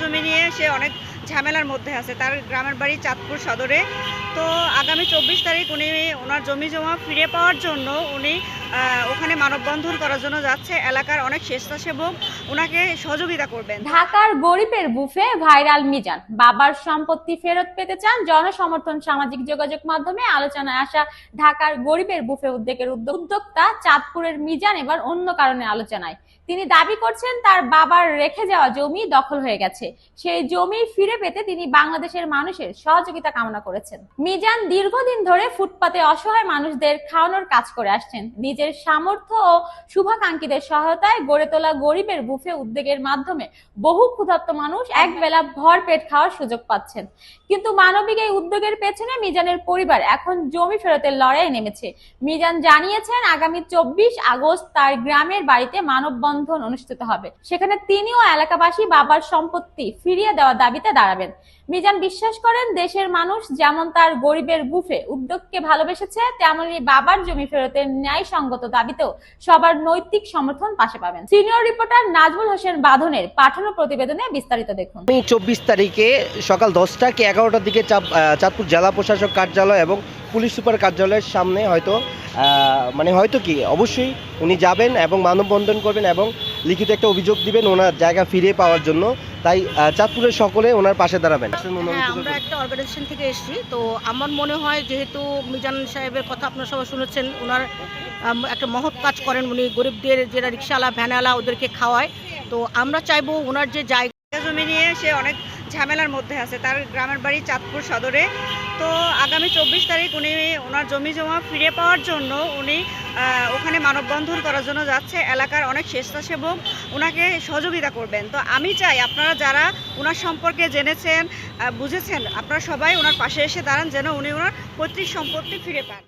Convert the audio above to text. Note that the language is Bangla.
জমি নিয়ে সে অনেক ঝামেলার মধ্যে আছে। তার গ্রামের বাড়ি চাঁদপুর সদরে। তো আগামী চব্বিশ তারিখ উনি ওনার জমি জমা ফিরে পাওয়ার জন্য উনি ওখানে মানববন্ধন করার জন্য যাচ্ছে। এলাকার অনেক স্বেচ্ছাসেবক ওনাকে সহযোগিতা করবেন। ঢাকার গরিবের বুফে ভাইরাল মিজান। বাবার সম্পত্তি ফেরত পেতে চান জনসমর্থন সামাজিক যোগাযোগ মাধ্যমে। আলোচনায় আসা ঢাকার গরিবের বুফে উদ্যোগের উদ্যোক্তা চাঁদপুরের মিজান এবার অন্য কারণে আলোচনায়। তিনি দাবি করছেন, তার বাবার রেখে যাওয়া জমি দখল হয়ে গেছে। সেই জমি ফিরে পেতে তিনি বাংলাদেশের মানুষের সহযোগিতা কামনা করেছেন। মিজান দীর্ঘদিন ধরে ফুটপাতে অসহায় মানুষদের খাওয়ানোর কাজ করে আসছেন। নিজের সামর্থ্য ও শুভাকাঙ্ক্ষীদের সহায়তায় গড়ে তোলা গরিবের বুফে উদ্যোগের মাধ্যমে বহু ক্ষুধার্ত মানুষ এক বেলা ভর পেট খাওয়ার সুযোগ পাচ্ছেন। কিন্তু মানবিক এই উদ্যোগের পেছনে মিজানের পরিবার এখন জমি ফেরতের লড়াইয়ে নেমেছে। মিজান জানিয়েছেন, আগামী চব্বিশ আগস্ট তার গ্রামের বাড়িতে মানববন্ধন অনুষ্ঠিত হবে। সেখানে তিনিও এলাকাবাসী বাবার সম্পত্তি ফিরিয়ে দেওয়ার দাবিতে দাঁড়াবেন। মিজান বিশ্বাস করেন, দেশের মানুষ যেমন তার গরিবের বুফে উদ্যোগকে ভালোবেসেছে তেমনি বাবার জমি ফেরতের ন্যায়সঙ্গত দাবিতেও সবার নৈতিক সমর্থন পাশে পাবেন। সিনিয়র রিপোর্টার নাজমুল হোসেন বাঁধনের পাঠানো প্রতিবেদনে বিস্তারিত দেখুন। আমি চব্বিশ তারিখে সকাল দশটা কি এগারোটার দিকে চাঁদপুর জেলা প্রশাসক কার্যালয় এবং পুলিশ সুপার কার্যালয়ের সামনে হয়তো মানে হয়তো কি, অবশ্যই উনি যাবেন এবং মানববন্ধন করবেন এবং লিখিত একটা অভিযোগ দিবেন ওনার জায়গা ফিরে পাওয়ার জন্য। তাই চাঁদপুরের সকলে ওনার পাশে দাঁড়াবেন। হ্যাঁ আমরা একটা অর্গানাইজেশন থেকে এসেছি তো আমার মনে হয় যেহেতু মিজান সাহেবের কথা আপনার সবাই শুনেছেন ওনার একটা মহৎ কাজ করেন উনি গরিবদের যারা রিক্সাওয়ালা ভ্যানওয়ালা ওদেরকে খাওয়ায়। তো আমরা চাইব ওনার যে জায়গা জমি নিয়ে সে অনেক ঝামেলার মধ্যে আছে। তার গ্রামের বাড়ি চাঁদপুর সদরে। তো আগামী চব্বিশ তারিখ উনি ওনার জমি জমা ফিরে পাওয়ার জন্য উনি ওখানে মানববন্ধন করার জন্য যাচ্ছে। এলাকার অনেক স্বেচ্ছাসেবক ওনাকে সহযোগিতা করবেন। তো আমি চাই আপনারা যারা ওনার সম্পর্কে জেনেছেন বুঝেছেন, আপনারা সবাই ওনার পাশে এসে দাঁড়ান যেন উনি ওনার পৈতৃক সম্পত্তি ফিরে পান।